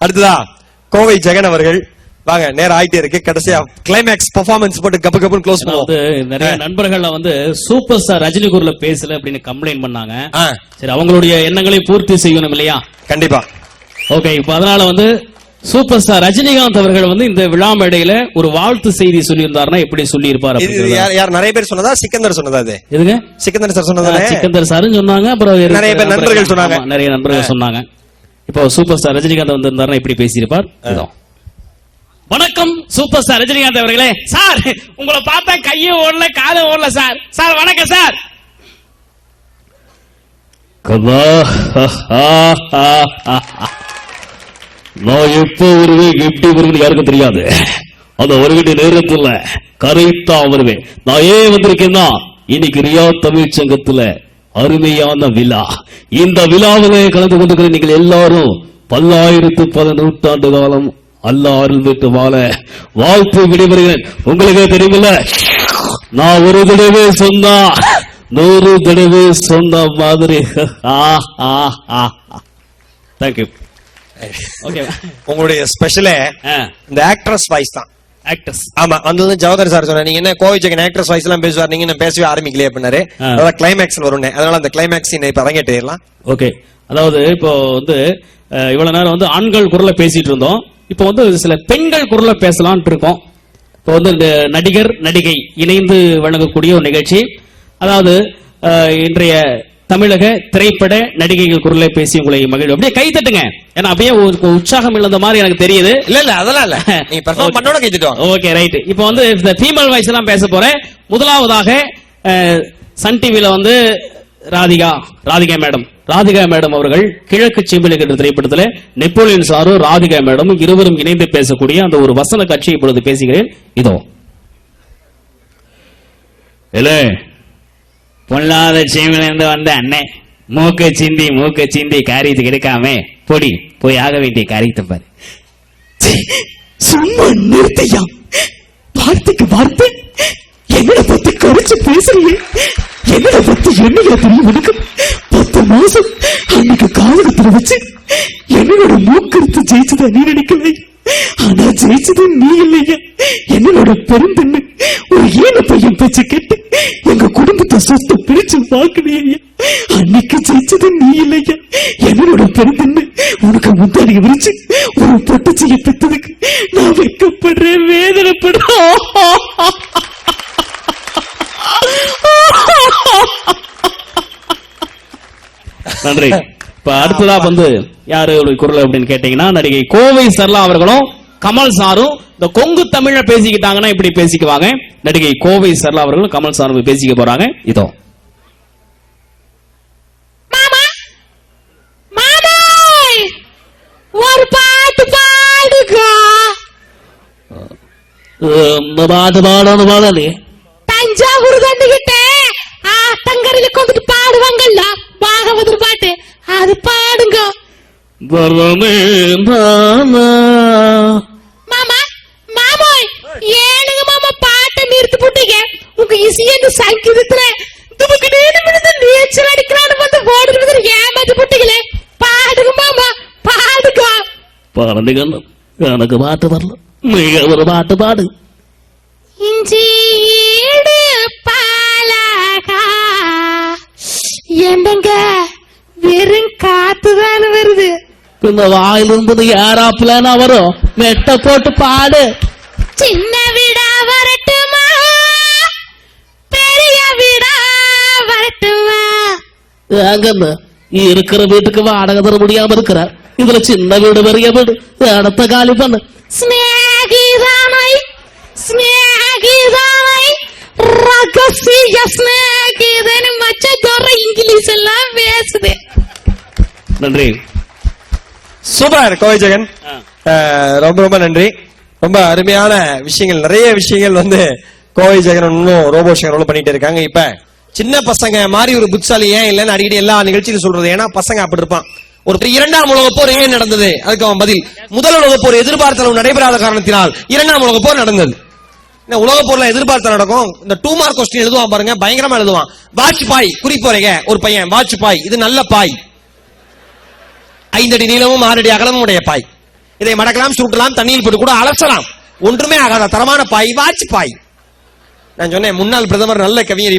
அடுத்ததா கோவை ஜெகன் அவர்கள். வாங்க நேரம் ஆயிட்டே இருக்கு. கடைசியா கிளைமேக்ஸ் பெர்ஃபார்மன்ஸ் போட்டு கப்பு கப்புன்னு க்ளோஸ் அதாவது பண்ணுவோம் நிறைய நண்பர்கள்ல வந்து சூப்பர் ஸ்டார் ரஜினி குருல பேசல அப்படின்னு கம்ப்ளைண்ட் பண்ணாங்க. ஆ, சரி அவங்களுடைய எண்ணங்களை பூர்த்தி செய்யணும் இல்லையா? கண்டிப்பா. ஓகே இப்ப அதனால வந்து சூப்பர் ஸ்டார் ரஜினிகாந்த் அவர்கள் வந்து இந்த விழா மேடையில ஒரு வாழ்த்து செய்தி சொல்லியிருந்தாருன்னா எப்படி இது இது அப்படிங்கறத. யார் யார் நிறைய பேர் சொன்னதா? சிக்கந்தர் சொன்னதா அது எதுங்க? சிக்கந்தர் சார் சொன்னதானே சிக்கந்தர் சாரும் சொன்னாங்க அப்புறம் நிறைய பேர் நண்பர்கள் நண்பர்கள் சொன்னாங்க. ஆமா, நிறைய நண்பர்கள் சொன்னாங்க. இப்போ சூப்பர் ஸ்டார் ரஜினிகாந்த் வந்திருந்தாருன்னா இப்படி பேசியிருப்பார். வணக்கம் சூப்பர் ஸ்டார் ரஜினிகாந்த் அவர்களே. சார் உங்களை பார்த்தா கையும் ஓடல காலும் ஓடல சார். சார் வணக்கம் சார். நான் எப்போ வருவேன் எப்படி வருவேன் யாருக்கும் தெரியாது. அந்த வருகின்ற நேரத்துல கரெக்டா வருவேன். நான் ஏன் வந்திருக்கேன்னா இன்னைக்கு ரியா தமிழ் சங்கத்துல அருமையான விழா. இந்த விழாவிலே கலந்து கொண்டிருக்கிற நீங்கள் எல்லாரும் பல்லாயிரத்து பல நூற்றாண்டு காலம் அல்லா அருள் பெற்று வாழ வாழ்த்து விடைபெறுகிறேன். உங்களுக்கே தெரியுமில்ல? நான் ஒரு தடவை சொன்னா நூறு தடவை சொன்ன மாதிரி. தேங்க்யூ ஓகே உங்களுடைய ஸ்பெஷலே இந்த ஆக்ட்ரஸ் வாய்ஸ் தான். ஆக்டர்ஸ் ஆமா அது வந்து ஜவஹர் சார் சொன்னார் நீங்க என்ன கோவை ஜெகன் ஆக்ட்ரஸ் வாய்ஸ் எல்லாம் பேசுவார் நீங்க என்ன பேசவே ஆரம்பிக்கலையே அப்படின்னாரு. ஆ. அதான் கிளைமேக்ஸ்ல வரும்னு. அதனால அந்த கிளைமேக்ஸ் இப்ப அரங்கேற்றிடலாம் ஓகே. அதாவது இப்போ வந்து இவ்வளவு நேரம் வந்து ஆண்கள் குரல்ல பேசிட்டு இருந்தோம். இப்போ வந்து சில பெண்கள் குரல்ல பேசலாம்னு இருக்கோம். இப்போ வந்து இந்த நடிகர் நடிகை இணைந்து வழங்கக்கூடிய ஒரு நிகழ்ச்சி. அதாவது இன்றைய தமிழக திரைப்பட நடிகைகள் குரலை பேசி உங்களை மகிழ்வு அப்படியே கை தட்டுங்க. ஏன்னா அப்படியே ஒரு உற்சாகம் இழந்த மாதிரி எனக்கு தெரியுது. இல்ல இல்ல அதெல்லாம் இல்ல. நீங்க பெர்ஃபார்ம் பண்ணோட கைத்துட்டு ஓகே ரைட் இப்போ வந்து இந்த ஃபீமேல் வாய்ஸ் எல்லாம் பேச போறேன். முதலாவதாக சன் டிவில வந்து ராதிகா ராதிகா மேடம். ராதிகா மேடம் அவர்கள் கிழக்கு செம்பிலி என்ற திரைப்படத்தில் நெப்போலியன் சாரும் ராதிகா மேடமும் இருவரும் இணைந்து பேசக்கூடிய அந்த ஒரு வசன காட்சி இப்பொழுது பேசுகிறேன். இதோ. இல்ல பொல்லாத சீமிலிருந்து வந்த அண்ணன் மூக்க சிந்தி மூக்க சிந்தி காரியத்துக்கு எடுக்காம பொடி போய் ஆக வேண்டிய காரியத்தை பாரு. சும்மா நிறுத்தையா? வார்த்தைக்கு வார்த்தை? என்னோட பத்தி குறைச்சு பேசுறீங்க என்னோட பத்தி என்னையா தெரியும் உனக்கு? பத்து மாசம் அன்னைக்கு காலகத்துல வச்சு என்னோட மூக்கருத்து ஜெயிச்சதா நீ நினைக்கலை ஆனா ஜெயிச்சது நீ இல்லையா. என்னோட பெருந்தன்மை ஒரு ஏன பையன் பேச்சு கேட்டு சொத்தை பிடிச்சு வாக்குனையா அன்னைக்கு ஜெயிச்சது நீ இல்லையா. என்னோட பெருந்தன்மை உனக்கு முந்தாடி விரிச்சு ஒரு பொட்டச்சியை பெற்றதுக்கு நான் வெக்கப்படுறேன். வேதனைப்படுறேன் நன்றி. இப்ப அடுத்ததா வந்து யாரு குரல் அப்படின்னு கேட்டீங்கன்னா நடிகை கோவை சர்லா அவர்களும் கமல் சாரும் இந்த கொங்கு தமிழ பேசிக்கிட்டாங்கன்னா இப்படி பேசிக்குவாங்க. நடிகை கோவை சர்லா அவர்களும் கமல் சாரும் பேசிக்க போறாங்க. இதோ. மாமா! மாமா! ஒரு பாட்டு பாடுங்க. இந்த பாட்டு பாடணும் பாடலே தஞ்சாவூர் தண்டுகிட்ட ஆத்தங்கரையில கொண்டுட்டு பாடுவாங்கல்ல. பாகவதர் பாட்டு. அது பாடுங்க. பாடுங்க எனக்கு பாட்டு வரல. நீங்க ஒரு பாட்டு பாடு. இஞ்சி ஈடு பாலகா. என்னங்க வெறும் காத்துதான் வருது? இந்த வாயிலிருந்து ஏறாப்புலனா வரும்? மெட்ட போட்டு பாடு. சின்ன வீடா வரட்டுமா? பெரிய வீடா வரட்டுமா? ஏங்கன்னு இருக்கிற வீட்டுக்கு வாடகை தர முடியாம இருக்கிற ఇందులో చిన్న వీడు పెరిగే వీడు ఏడత గాలి పన్ను స్నేహిదానై எல்லாம் பேசுது நன்றி சூப்பர் கோவை ஜெகன் ரொம்ப ரொம்ப நன்றி ரொம்ப அருமையான விஷயங்கள் நிறைய விஷயங்கள் வந்து கோவை ஜெகன் இன்னும் ரோபோ சேகர் பண்ணிட்டு இருக்காங்க இப்ப சின்ன பசங்க மாதிரி ஒரு புத்தாலி ஏன் இல்லைன்னு அடிக்கடி எல்லா நிகழ்ச்சியிலும் சொல்றது ஏன்னா பசங்க அப்படி இருப்பான் ஒரு இரண்டாம் உலக போர் ஏன் நடந்தது? அதுக்கு அவன் பதில். முதல் உலக போர் எதிர்பார்த்த அளவு நடைபெறாத காரணத்தினால் இரண்டாம் உலக போர் நடந்தது. இந்த உலகப் போர்ல எதிர்பார்த்த நடக்கும்? இந்த டூ மார்க் கொஸ்டின் எழுதுவான் பாருங்க பயங்கரமா எழுதுவான். வாஜ்பாய் குறிப்போறீங்க ஒரு பையன். வாஜ்பாய் இது நல்ல பாய். ஐந்தடி நீளமும் ஆறடி அகலமும் உடைய பாய். இதை மடக்கலாம் சுருட்டலாம் தண்ணியில் போட்டு கூட அலசலாம். ஒன்றுமே ஆகாத தரமான பாய் வாட்ச் பாய் நான் சொன்னேன் முன்னாள் பிரதமர் நல்ல கவிஞர்